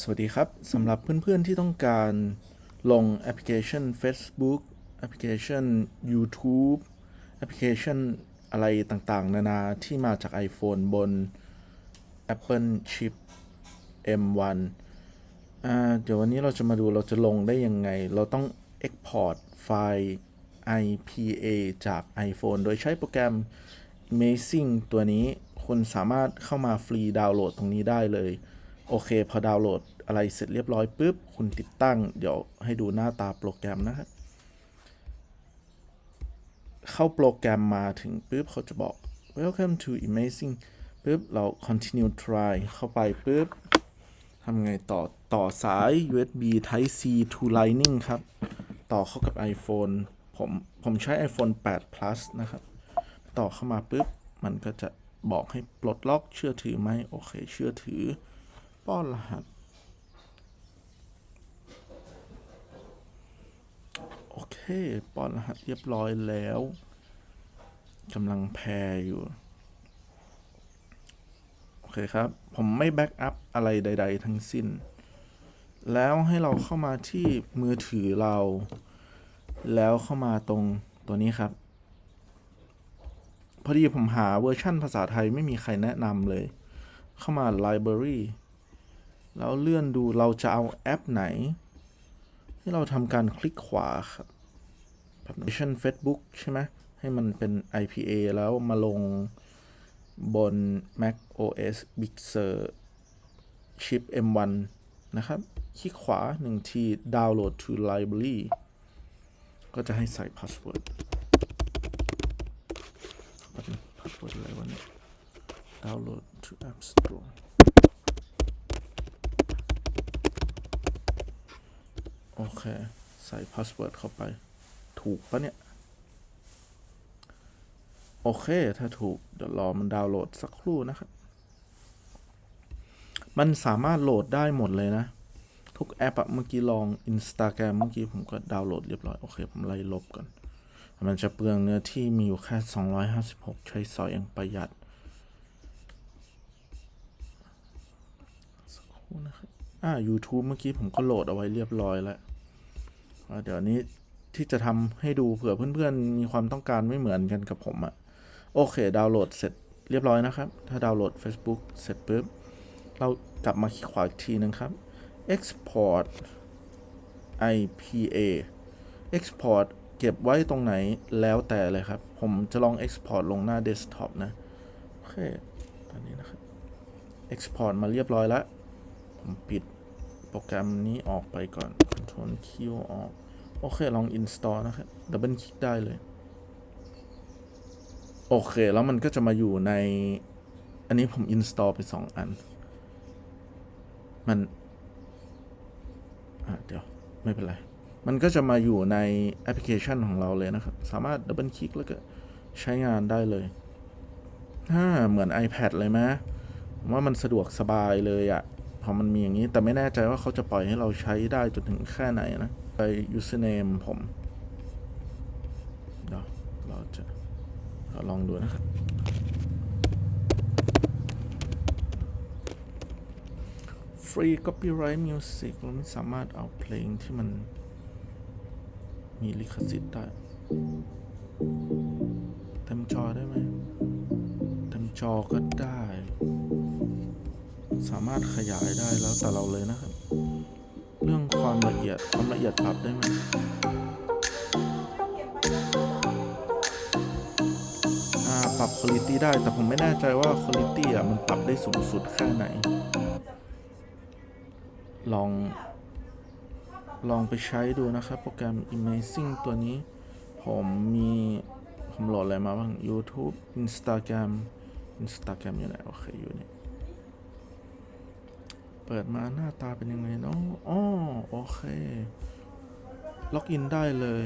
สวัสดีครับสำหรับเพื่อนๆที่ต้องการลงแอปพลิเคชัน Facebook แอปพลิเคชัน YouTube แอปพลิเคชันอะไรต่างๆ นานาที่มาจาก iPhone บน Apple Chip M1 อ่าเดี๋ยววันนี้เราจะมาดูเราจะลงได้ยังไง เราต้อง Export ไฟล์ IPA จาก iPhone โดยใช้โปรแกรม Amazing ตัวนี้คุณสามารถเข้ามาฟรีดาวน์โหลดตรงนี้ได้เลย โอเค พอดาวน์โหลดอะไรเสร็จเรียบร้อยปุ๊บ คุณติดตั้ง เดี๋ยวให้ดูหน้าตาโปรแกรมนะครับ เข้าโปรแกรมมาถึงปุ๊บเขาจะบอก welcome to Amazing ปุ๊บ เรา continue try เข้าไปปุ๊บทำไงต่อต่อสาย USB Type C to Lightning ครับ ต่อเข้ากับ iPhone ผม ผมใช้ iPhone 8 plus นะครับ ต่อเข้ามาปุ๊บ มันก็จะบอกให้ปลดล็อกเชื่อถือไหมโอเค เชื่อถือ ป้อนรหัส โอเค ป้อนรหัสเรียบร้อยแล้วกำลังแพรอยู่ โอเคครับ ผมไม่แบ็กอัพอะไรใด ๆ ทั้งสิ้น แล้วให้เราเข้ามาที่มือถือเรา แล้วเข้ามาตรงตัวนี้ครับ พอดีผมหาเวอร์ชั่นภาษาไทยไม่มีใครแนะนำเลย เข้ามา Library แล้วเลื่อนดูเราจะเอาแอปไหน ให้เราทำการคลิกขวาครับแบบเวอร์ชัน Facebook ใช่ไหมให้มันเป็น IPA แล้วมาลงบน Mac OS Big Sur Chip M1 นะครับ คลิกขวาหนึ่งที Download to Library ก็จะให้ใส่ Password พาสเวิร์ดอะไรวะเนี่ย Download to App Store โอเค ใส่พาสเวิร์ดเข้าไป ถูกปะเนี่ย โอเค ถ้าถูก เดี๋ยวรอมันดาวน์โหลดสักครู่นะครับ มันสามารถโหลดได้หมดเลยนะ ทุกแอปอะเมื่อกี้ลอง Instagram เมื่อกี้ผมก็ดาวน์โหลดเรียบร้อย โอเค ผมไล่ลบก่อน มันจะเปลืองเนื้อที่มีอยู่แค่ 256 ใช้สอยอย่างประหยัด สักครู่นะครับอ่า YouTube เมื่อกี้ผมก็โหลดเอาไว้เรียบร้อยแล้ว เดี๋ยวนี้ที่จะทำให้ดูเผื่อเพื่อนๆ มีความต้องการไม่เหมือนกันกับผมอะโอเค ดาวน์โหลดเสร็จเรียบร้อยนะครับ ถ้าดาวน์โหลด Facebook เสร็จปุ๊บ เรากลับมาคลิกขวาอีกทีนึงครับ export IPA export เก็บไว้ตรงไหนแล้วแต่เลยครับ ผมจะลอง export ลงหน้า desktop นะ โอเค ตอนนี้นะครับ export มาเรียบร้อยแล้ว ผมปิด โปรแกรมนี้ออกไปก่อน Ctrl Q ออก โอเค ลอง install นะครับ ดับเบิลคลิกได้เลย โอเค แล้วมันก็จะมาอยู่ใน อันนี้ผม install ไปสองอัน มัน อะ เดี๋ยว ไม่เป็นไร มันก็จะมาอยู่ในแอปพลิเคชันของเราเลยนะครับ สามารถดับเบิลคลิกแล้วก็ใช้งานได้เลยฮ่าเหมือน iPad เลยไหมผมว่ามันสะดวกสบายเลยอะ พอมันมีอย่างนี้ แต่ไม่แน่ใจว่าเขาจะปล่อยให้เราใช้ได้จนถึงแค่ไหนนะ ไป username ผมเดี๋ยวเราจะเราลองดูนะครับ Free Copyright Music เราไม่สามารถเอาเพลงที่มันมีลิขสิทธิ์ได้ เต็มจอได้ไหม เต็มจอก็ได้ สามารถขยายได้แล้วแต่เราเลยนะครับ เรื่องความละเอียดความละเอียดปรับได้ไหมอ่าปรับคุณ i t y ได้ แต่ผมไม่แน่ใจว่าคุณ i t y อะมันปรับได้สูงสุดแค่ไหน ลอง ลองไปใช้ดูนะครับ โปรแกรม Amazing ตัวนี้ ผมมี ผมโหลดอะไรมาบ้าง YouTube Instagram Instagram อยู่ไหน โอเค อยู่นี่ ปิดมาหน้าตาเป็นยังไงเนาะอ๋อโอเค ล็อกอินได้เลย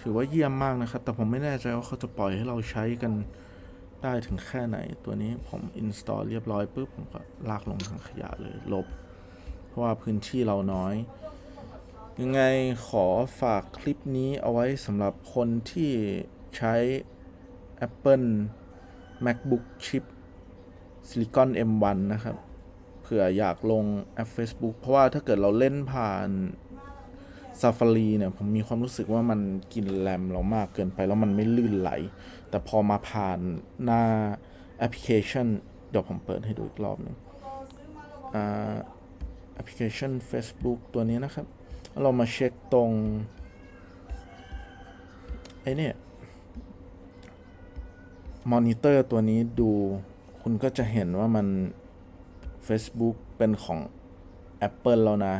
ถือว่าเยี่ยมมากนะครับ แต่ผมไม่แน่ใจว่าเขาจะปล่อยให้เราใช้กันได้ถึงแค่ไหน ตัวนี้ผม install เรียบร้อยปุ๊บ ผมก็ลากลงถังขยะเลย ลบ เพราะว่าพื้นที่เราน้อย ยังไงขอฝากคลิปนี้เอาไว้สำหรับคนที่ใช้ Apple MacBook Chip Silicon M1 นะครับ ผื่ออยากลงแอป Facebook เพราะว่าถ้าเกิดเราเล่นผ่าน Safari เนี่ย ผมมีความรู้สึกว่ามันกินแรมเรามากเกินไปแล้วมันไม่ลื่นไหล แต่พอมาผ่านหน้าแอปพลิเคชัน เดี๋ยวผมเปิดให้ดูอีกรอบหนึงอ่าแอปพลิเคชัน Facebook ตัวนี้นะครับ เรามาเช็คตรง ไอ้นี่มอนิเตอร์ตัวนี้ดูคุณก็จะเห็นว่ามัน Facebook เป็นของ Apple แล้วนะ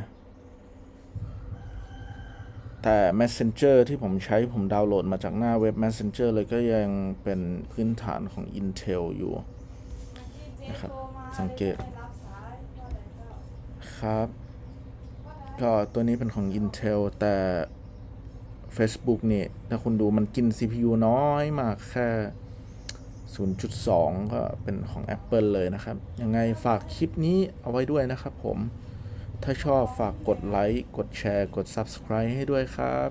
แต่ Messenger ที่ผมใช้ผมดาวน์โหลดมาจากหน้าเว็บ Messenger เลยก็ยังเป็นพื้นฐานของ Intel อยู่นะครับ สังเกตครับ ก็ตัวนี้เป็นของ Intel แต่ Facebook นี่ ถ้าคุณดูมันกิน CPU น้อยมากแค่ 0.2 ก็เป็นของ Apple เลยนะครับ ยังไงฝากคลิปนี้เอาไว้ด้วยนะครับผม ถ้าชอบฝากกดไลค์ กดแชร์ กด Subscribe ให้ด้วยครับ